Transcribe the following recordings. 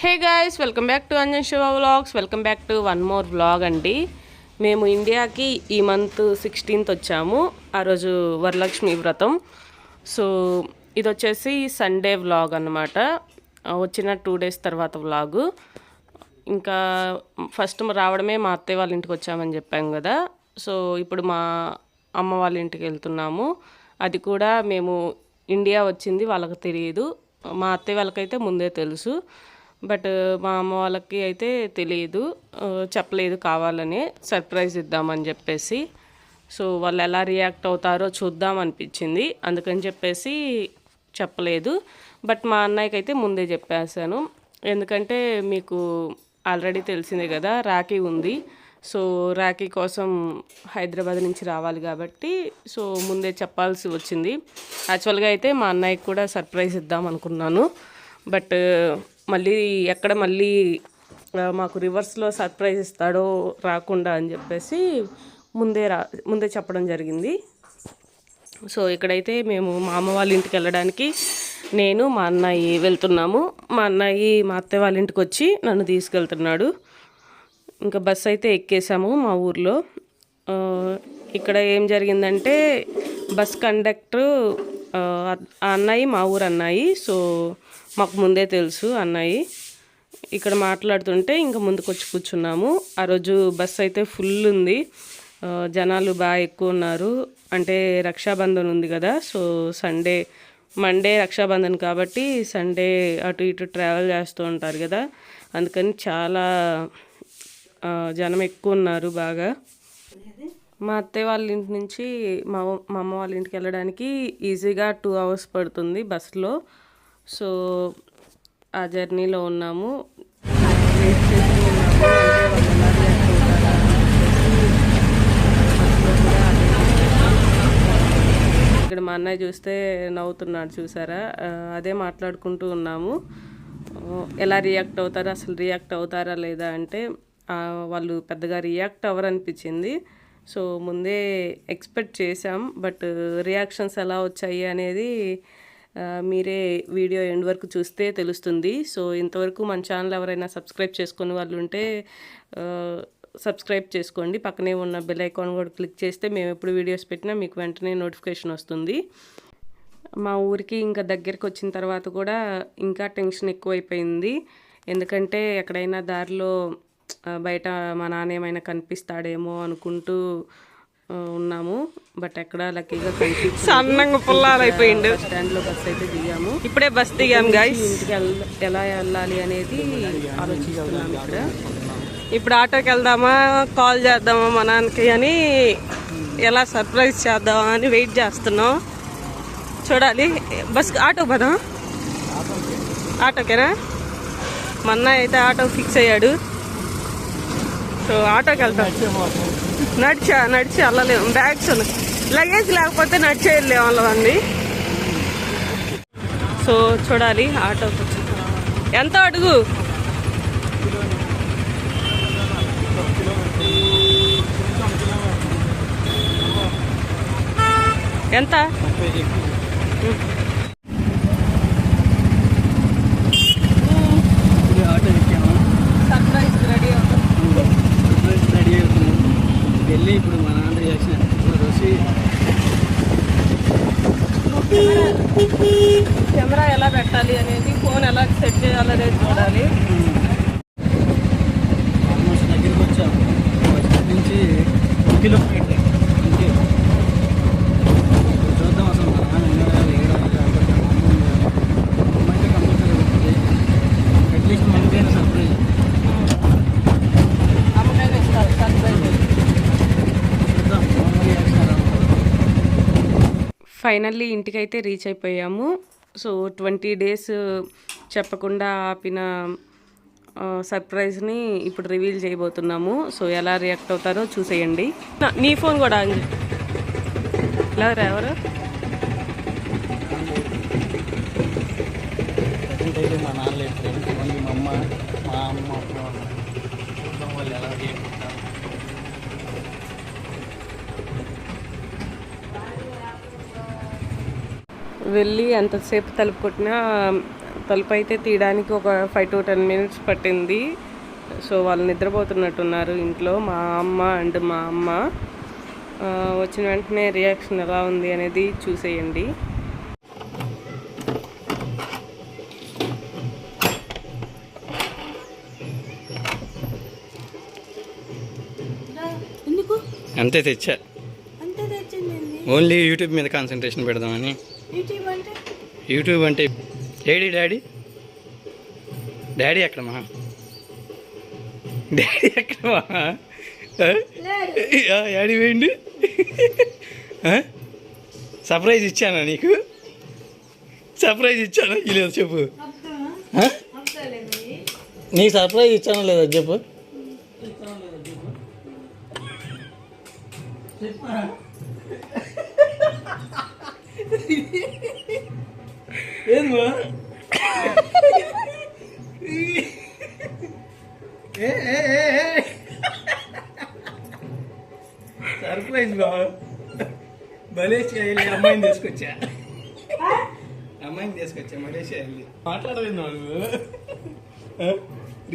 Hey guys welcome back to Anjan Shiva vlogs welcome back to one more vlog అండి. మేము ఇండియాకి ఈ month sixteenth వచ్చాము. ఆ రోజు వరలక్ష్మి వ్రతం. సో ఇది వచ్చేసి సండే వ్లాగ్ అన్నమాట వచ్చిన టూ డేస్ తర్వాత వ్లాగు ఇంకా ఫస్ట్ రావడమే మా అత్తయ్య వాళ్ళ ఇంటికి వచ్చామని చెప్పాం కదా. సో ఇప్పుడు మా అమ్మ వాళ్ళ ఇంటికి వెళ్తున్నాము. అది కూడా మేము ఇండియా వచ్చింది వాళ్ళకి తెలియదు. మా అత్తయ్య వాళ్ళకైతే ముందే తెలుసు. బట్ మా అమ్మ వాళ్ళకి అయితే తెలియదు చెప్పలేదు కావాలని సర్ప్రైజ్ ఇద్దామని చెప్పేసి. సో వాళ్ళు ఎలా రియాక్ట్ అవుతారో చూద్దాం అనిపించింది. అందుకని చెప్పేసి చెప్పలేదు. బట్ మా అన్నయ్యకి అయితే ముందే చెప్పేశాను. ఎందుకంటే మీకు ఆల్రెడీ తెలిసిందే కదా రాఖీ ఉంది. సో రాఖీ కోసం హైదరాబాద్ నుంచి రావాలి కాబట్టి సో ముందే చెప్పాల్సి వచ్చింది. యాక్చువల్గా అయితే మా అన్నయ్యకి కూడా సర్ప్రైజ్ ఇద్దాం అనుకున్నాను. బట్ మళ్ళీ ఎక్కడ మళ్ళీ మాకు రివర్స్లో సర్ప్రైజ్ ఇస్తాడో రాకుండా అని చెప్పేసి ముందే రా ముందే చెప్పడం జరిగింది. సో ఇక్కడైతే మేము మా అమ్మ వాళ్ళ ఇంటికి వెళ్ళడానికి నేను మా అన్నయ్య వెళ్తున్నాము. మా అన్నయ్య మా అత్తయ్య వాళ్ళ ఇంటికి వచ్చి నన్ను తీసుకెళ్తున్నాడు. ఇంకా బస్ అయితే ఎక్కేసాము మా ఊర్లో. ఇక్కడ ఏం జరిగిందంటే బస్ కండక్టర్ ఆ అన్నయ్య మా ఊరు అన్నయ్య. సో మాకు ముందే తెలుసు అన్నయ్య. ఇక్కడ మాట్లాడుతుంటే ఇంకా ముందుకు వచ్చి కూర్చున్నాము. ఆ రోజు బస్సు అయితే ఫుల్ ఉంది. జనాలు బాగా ఎక్కువ ఉన్నారు. అంటే రక్షాబంధన్ ఉంది కదా సో సండే మండే రక్షాబంధన్ కాబట్టి సండే అటు ఇటు ట్రావెల్ చేస్తూ ఉంటారు కదా. అందుకని చాలా జనం ఎక్కువ ఉన్నారు బాగా. మా అత్తయ్య వాళ్ళ ఇంటి నుంచి మా మా అమ్మ వాళ్ళ ఇంటికి వెళ్ళడానికి ఈజీగా టూ అవర్స్ పడుతుంది బస్సులో. సో ఆ జర్నీలో ఉన్నాము. ఇక్కడ మా అన్నయ్య చూస్తే నవ్వుతున్నాడు చూసారా? అదే మాట్లాడుకుంటూ ఉన్నాము. ఎలా రియాక్ట్ అవుతారా అసలు రియాక్ట్ అవుతారా లేదా అంటే వాళ్ళు పెద్దగా రియాక్ట్ అవ్వరనిపించింది. సో ముందే ఎక్స్పెక్ట్ చేసాం బట్ రియాక్షన్స్ ఎలా వచ్చాయి అనేది మీరే వీడియో ఎండ్ వరకు చూస్తే తెలుస్తుంది. సో ఇంతవరకు మన ఛానల్ ఎవరైనా సబ్స్క్రైబ్ చేసుకుని వాళ్ళు ఉంటే సబ్స్క్రైబ్ చేసుకోండి. పక్కనే ఉన్న బెల్ ఐకాన్ కూడా క్లిక్ చేస్తే మేము ఎప్పుడు వీడియోస్ పెట్టినా మీకు వెంటనే నోటిఫికేషన్ వస్తుంది. మా ఊరికి ఇంకా దగ్గరికి వచ్చిన తర్వాత కూడా ఇంకా టెన్షన్ ఎక్కువైపోయింది. ఎందుకంటే ఎక్కడైనా దారిలో బయట మా నాన్న ఏమైనా కనిపిస్తాడేమో అనుకుంటూ ఉన్నాము. బట్ ఎక్కడ లక్కీగా సన్నంగా పుల్లాలైపోయిండు స్టాండ్లో బస్ అయితే దిగాము. ఇప్పుడే బస్ దిగాం గాయస్ ఇంటికి ఎల్- వెళ్ళాలి అనేది ఆలోచిస్తున్నాం ఇక్కడ. ఇప్పుడు ఆటోకి వెళ్దామా కాల్ చేద్దామా మా నాన్నకి అని ఎలా సర్ప్రైజ్ చేద్దామా అని వెయిట్ చేస్తున్నాం. చూడాలి. బస్ ఆటో పదా? ఆటోకేనా? మా అన్నయ్య అయితే ఆటో ఫిక్స్ అయ్యాడు. సో ఆటోకి వెళ్తాం నడిచా నడిచి వెళ్ళలేము బ్యాగ్స్ లగేజ్ లేకపోతే నడిచే వెళ్ళే వాళ్ళం అండి. సో చూడాలి వచ్చి ఎంత అడుగు? ఎంత ఆటో ఎక్కాము సర్ప్రైజ్ రెడీ సర్ప్రైజ్ రెడీ అవుతున్నాం వెళ్ళి ఇప్పుడు మా నాన్న రియాక్షన్ వచ్చి కెమెరా ఎలా పెట్టాలి అనేది ఫోన్ ఎలా సెట్ చేయాలనేది చూడాలి. ఆల్మోస్ట్ దగ్గరికి నుంచి కిలోమీటర్. చూద్దాం అసలు అట్లీస్ట్ మనకైనా సర్ప్రైజ్ అమ్మకైనా ఇస్తారు సర్ప్రైజ్ చూద్దాం. ఫైనల్లీ ఇంటికైతే రీచ్ అయిపోయాము. సో ట్వంటీ డేస్ చెప్పకుండా ఆపిన సర్ప్రైజ్ని ఇప్పుడు రివీల్ చేయబోతున్నాము. సో ఎలా రియాక్ట్ అవుతారో చూసేయండి. నీ ఫోన్ కూడా ఆన్ ఎవరు? ఎవరు మా నాన్న మా అమ్మ మా అమ్మ చూద్దాం వాళ్ళు ఎలా రియాక్ట్ అవుతారు వెళ్ళి ఎంతసేపు తలుపు కొట్టినా తలుపు అయితే తీయడానికి ఒక ఫైవ్ టు టెన్ మినిట్స్ పట్టింది. సో వాళ్ళు నిద్రపోతున్నట్టున్నారు ఇంట్లో మా అమ్మ అండ్ మా అమ్మ. వచ్చిన వెంటనే రియాక్షన్ ఎలా ఉంది అనేది చూసేయండి. అంతే తెచ్చా. అంతే తెచ్చింది ఓన్లీ యూట్యూబ్ మీద కాన్సన్ట్రేషన్ పెడదామని. యూట్యూబ్ అంటే? యూట్యూబ్ అంటే ఏడి డాడీ. డాడీ ఎక్కడమ్మా డాడీ? ఆ, డాడీ వేయండి సర్ప్రైజ్ ఇచ్చానా నీకు? సర్ప్రైజ్ ఇచ్చానా? లేదు చెప్పు? నీకు సర్ప్రైజ్ ఇచ్చానా లేదా చెప్పు. ఏంది సర్ప్రైజ్ బా మలేషియా వెళ్ళి అమ్మాయిని తీసుకొచ్చా? అమ్మాయిని తీసుకొచ్చా మలేషియా వెళ్ళి? మాట్లాడలేదు నువ్వు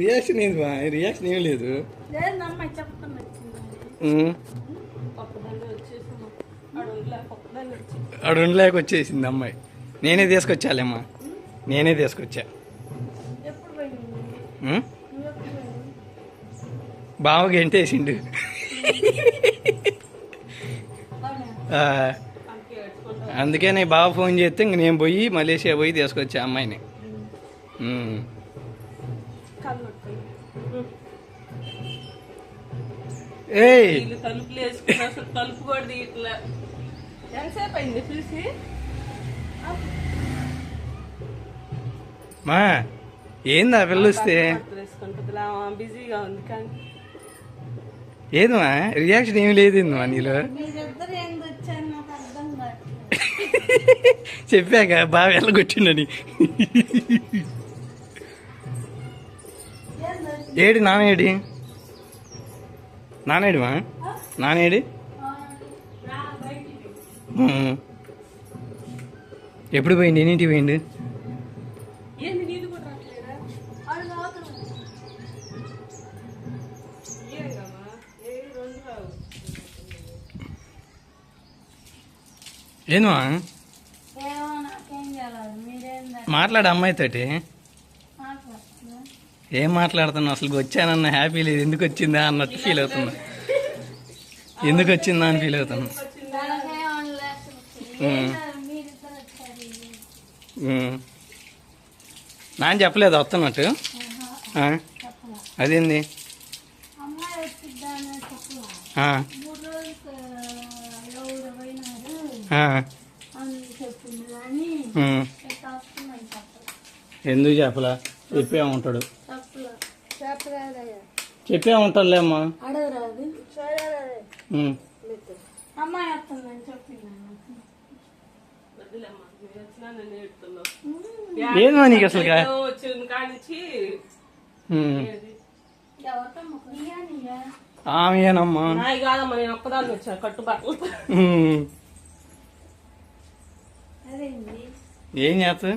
రియాక్షన్ ఏంది బా రియాక్షన్ ఏం లేదు. ఆడు ఉండలేక వచ్చేసింది అమ్మాయి. నేనే తీసుకొచ్చాలేమ్మా. నేనే తీసుకొచ్చా. బావ గెంటేసిండు అందుకే నేను బావ ఫోన్ చేస్తే ఇంక నేను పోయి మలేషియా పోయి తీసుకొచ్చా అమ్మాయిని. అసలు తలుపు కూడా ఎంతసేపు అయింది చూసి మా ఏంది వేసుకుంటుంది బిజీగా ఉంది కానీ. ఏదమ్మా రియాక్షన్ ఏమి లేదు మా నీలో? చెప్పాక బాగా వెళ్ళగొట్టిండని ఏడి నానేడి నానేడిమా నానేడి ఉమ్. ఎప్పుడు పోయింది ఎన్నింటికి పోయింది ఏంది నీళ్ళు కూడా రావట్లేదా అది రావట్లేదు ఏంటమ్మా ఏ రెండు రావు ఏందమ్మా? ఏమో నాకేం చేయాలి మీరేం మాట్లాడు అమ్మాయితోటి. ఏం మాట్లాడుతున్నావు? అసలు వచ్చానన్న హ్యాపీ లేదు. ఎందుకు వచ్చిందా అన్నట్టు ఫీల్ అవుతున్నా ఎందుకు వచ్చిందా అని ఫీల్ అవుతున్నా నాన్న చెప్పలేదు వస్తున్నట్టు? అదేంది? ఎందుకు చెప్పలా? చెప్పే ఉంటాడు. చెప్పే ఉంటాడులే అమ్మా అడగరాదు సరే ఉమ్. అమ్మాయి వస్తుందని చెప్పింది ఏందో నీకు అసలు వచ్చిన ఆమెనమ్మా నాయి కాదమ్మా నేను ఒక్కదాన్ని వచ్చా కట్టుబట్టలు ఉమ్. అదేంటి ఏం చేస్తా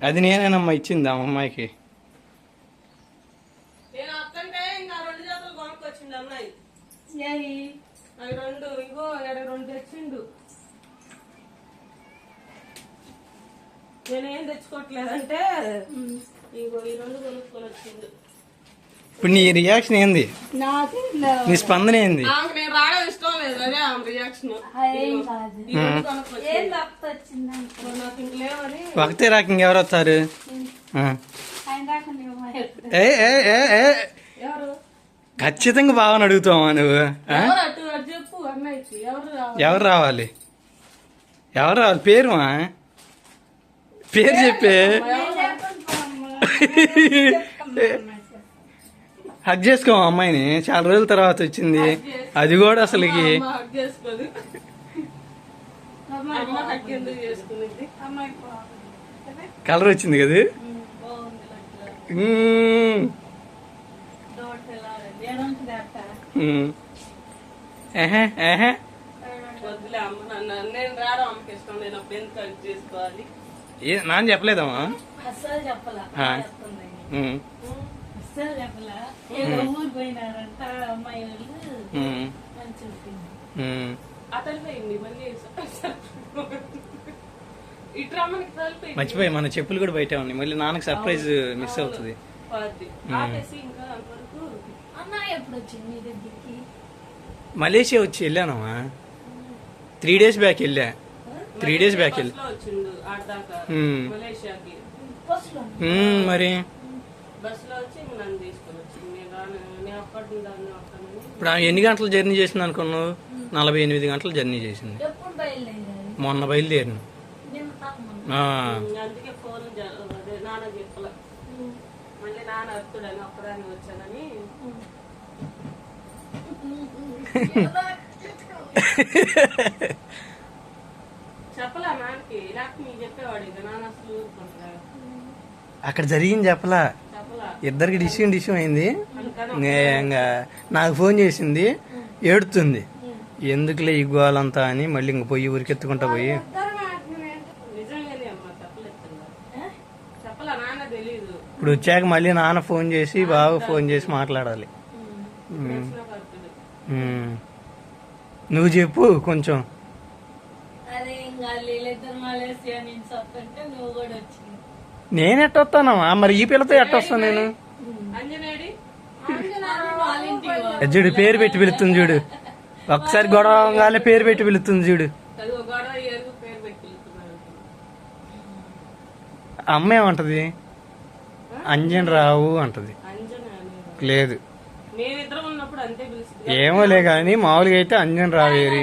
అది నేనేనమ్మా ఇచ్చింది ఆ అమ్మాయికి. నేను ఇంకా రెండు జతలు అవి రెండు ఇగో ఆడ రెండు తెచ్చిండు. నేనేం తెచ్చుకోవట్లేదంటే ఇగో ఈ రెండు కొనుక్కొని వచ్చిండు. ఇప్పుడు నీ రియాక్షన్ ఏంది? నాకు నీ స్పందన ఏంది? నేను రావడం ఇష్టం లేదు అదే ఆమె రియాక్షన్ ఒకటే రాక ఎవరు? వస్తారు? ఆ. ఆయన దాకా నువ్వు ఏ ఏ ఏ ఏ. ఎవరు? ఖచ్చితంగా బావని అడుగుతావా నువ్వు? ఎవరు రావాలి? ఎవరు రావాలి? పేరు మా? పేరు చెప్పే. హక్ చేసుకో అమ్మాయిని. చాలా రోజుల తర్వాత వచ్చింది. అది కూడా అసలుకి. కలర్ వచ్చింది కదా? నన్ను చెప్పలేదమ్మా? మర్చిపోయి మన చెప్పులు కూడా బయట ఉన్నాయి. మళ్ళీ నాన్నకి సర్ప్రైజ్ మిస్ అవుతుంది. ఇంకా అంతవరకు. అన్న ఎప్పుడు వచ్చింది మీ దగ్గరికి? మలేషియా వచ్చి వెళ్ళానమ్మా త్రీ డేస్ బ్యాక్ వెళ్ళా. త్రీ డేస్ బ్యాక్ వెళ్ళా. మరి? ఇప్పుడు ఆమె ఎన్ని గంటలు జర్నీ చేసింది అనుకున్నావు? నలభై ఎనిమిది గంటలు జర్నీ చేసింది. మొన్న బయలుదేరిన. అదే నాన్న మళ్ళీ వచ్చానని చెప్పలా నాన్నకి లేకపోతే నీకు చెప్పేవాడు ఇక నాన్న అసలు ఊరుకుంటారా అక్కడ జరిగింది చెప్పలా. ఇద్దరికి డిసిషన్ డిసిషన్ అయింది. ఇంకా నాకు ఫోన్ చేసింది ఏడుతుంది. ఎందుకులే ఈ గోలంతా అని మళ్ళీ ఇంక పోయి ఊరికెత్తుకుంటా పోయి. ఇప్పుడు వచ్చాక మళ్ళీ నాన్న ఫోన్ చేసి బాగా ఫోన్ చేసి మాట్లాడాలి. నువ్వు చెప్పు కొంచెం. నేను ఎట్టొస్తానమ్మా మరి ఈ పిల్లతో ఎట్టొస్తాను నేను? చూడు పేరు పెట్టి పిలుస్తుంది చూడు. ఒకసారి గొడవ పేరు పెట్టి పిలుస్తుంది చూడు. అమ్మ ఏమంటది? అంజన్ రావు అంటది. లేదు. ఏమోలే కానీ మామూలుగా అయితే అంజన్ రావేరి.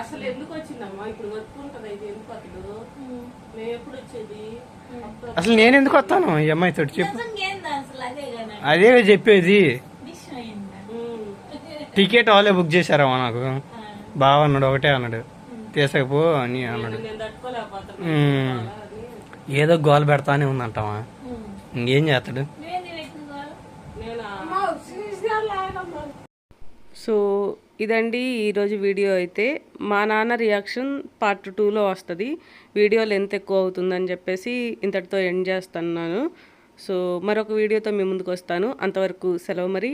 అసలు ఎందుకు వచ్చిందమ్మా? ఇప్పుడు వర్క్ ఉంటది? అయితే ఎందుకు అతడు మేము ఎప్పుడు వచ్చేది? అసలు నేను ఎందుకు వస్తాను? ఈ చెప్పు. నిజంగా ఏంది అసలు అదే చెప్పేది. టికెట్ వాళ్ళే బుక్ చేశారమ్మా నాకు. బావ అన్నాడు ఒకటే అన్నాడు. తీసుకపో అని అన్నాడు. ఏదో గోల పెడతానే ఉందంటావా ఇంకేం చేస్తాడు నేను పెట్టిన నేను సో ఇదండి ఈరోజు వీడియో అయితే. మా నాన్న రియాక్షన్ పార్ట్ టూలో వస్తుంది. వీడియో లెంత్ ఎక్కువ అవుతుందని చెప్పేసి ఇంతటితో ఎండ్ చేస్తున్నాను. సో మరొక వీడియోతో మీ ముందుకు వస్తాను. అంతవరకు సెలవు మరి.